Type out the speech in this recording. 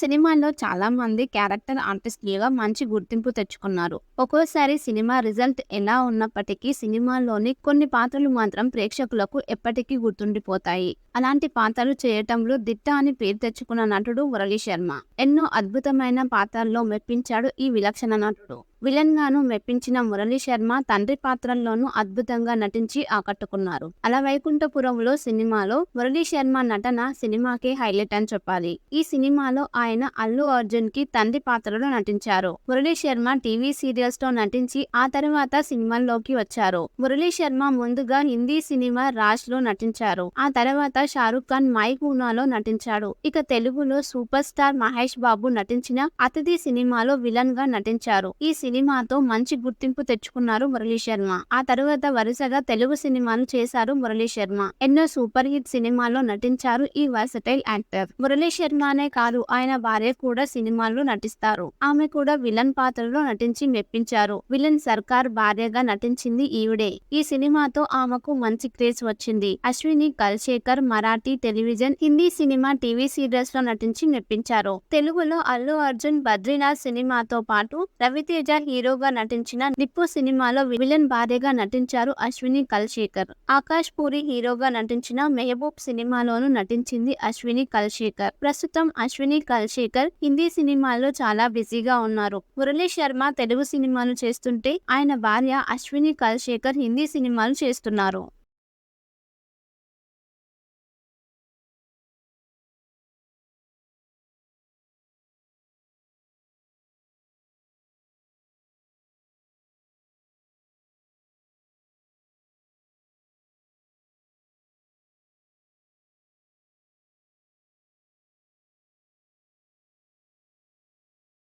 సినిమాల్లో చాలా మంది క్యారెక్టర్ ఆర్టిస్టులుగా మంచి గుర్తింపు తెచ్చుకున్నారు. ఒక్కోసారి సినిమా రిజల్ట్ ఎలా ఉన్నప్పటికీ సినిమాల్లోని కొన్ని పాత్రలు మాత్రం ప్రేక్షకులకు ఎప్పటికీ గుర్తుండిపోతాయి. అలాంటి పాత్రలు చేయటంలో దిట్ట అని పేరు తెచ్చుకున్న నటుడు మురళీ శర్మ ఎన్నో అద్భుతమైన పాత్రల్లో మెప్పించాడు ఈ విలక్షణ నటుడు. విలన్గాను మెప్పించిన మురళీశర్మ తండ్రి పాత్రల్లోనూ అద్భుతంగా నటించి ఆకట్టుకున్నారు. అలా వైకుంఠపురంలో సినిమాలో మురళీ శర్మ నటన సినిమాకే హైలైట్ అని చెప్పాలి. ఈ సినిమాలో ఆయన అల్లు అర్జున్కి తండ్రి పాత్రలో నటించారు. మురళీ శర్మ టీవీ సీరియల్స్లో నటించి ఆ తర్వాత సినిమాల్లోకి వచ్చారు. మురళీ శర్మ ముందుగా హిందీ సినిమా రాజ్లో నటించారు. ఆ తర్వాత షారుఖ్ ఖాన్ మై కూనాలో నటించాడు. ఇక తెలుగులో సూపర్ స్టార్ మహేష్ బాబు నటించిన అతిథి సినిమాలో విలన్గా నటించారు. ఈ సినిమాతో మంచి గుర్తింపు తెచ్చుకున్నారు మురళీ శర్మ ఆ తరువాత వరుసగా తెలుగు సినిమాలు చేశారు మురళీ శర్మ ఎన్నో సూపర్ హిట్ సినిమాల్లో నటించారు ఈ వర్సటైల్ యాక్టర్. మురళీ శర్మనే కాదు ఆయన భార్య కూడా సినిమాల్లో నటిస్తారు. ఆమె కూడా విలన్ పాత్రలో నటించి మెప్పించారు. విలన్ సర్కార్ భార్యగా నటించింది ఈవిడే. ఈ సినిమాతో ఆమెకు మంచి క్రేజ్ వచ్చింది. Ashwini Kalsekar Marathi television, Hindi cinema, TV సీరియల్స్లో నటించి మెప్పించారు. తెలుగులో అల్లు అర్జున్ బద్రీనాథ్ సినిమాతో పాటు రవితేజ హీరోగా నటించిన నిప్పు సినిమాలో విలన్ భార్యగా నటించారు అశ్విని కల్శేఖర్. ఆకాష్ పూరి హీరోగా నటించిన మెహబూబ్ సినిమాలోనూ నటించింది అశ్విని కల్శేఖర్. ప్రస్తుతం అశ్విని కల్శేఖర్ హిందీ సినిమాల్లో చాలా బిజీగా ఉన్నారు. మురళీ శర్మ తెలుగు సినిమాలు చేస్తుంటే ఆయన భార్య అశ్విని కల్శేఖర్ హిందీ సినిమాలు చేస్తున్నారు.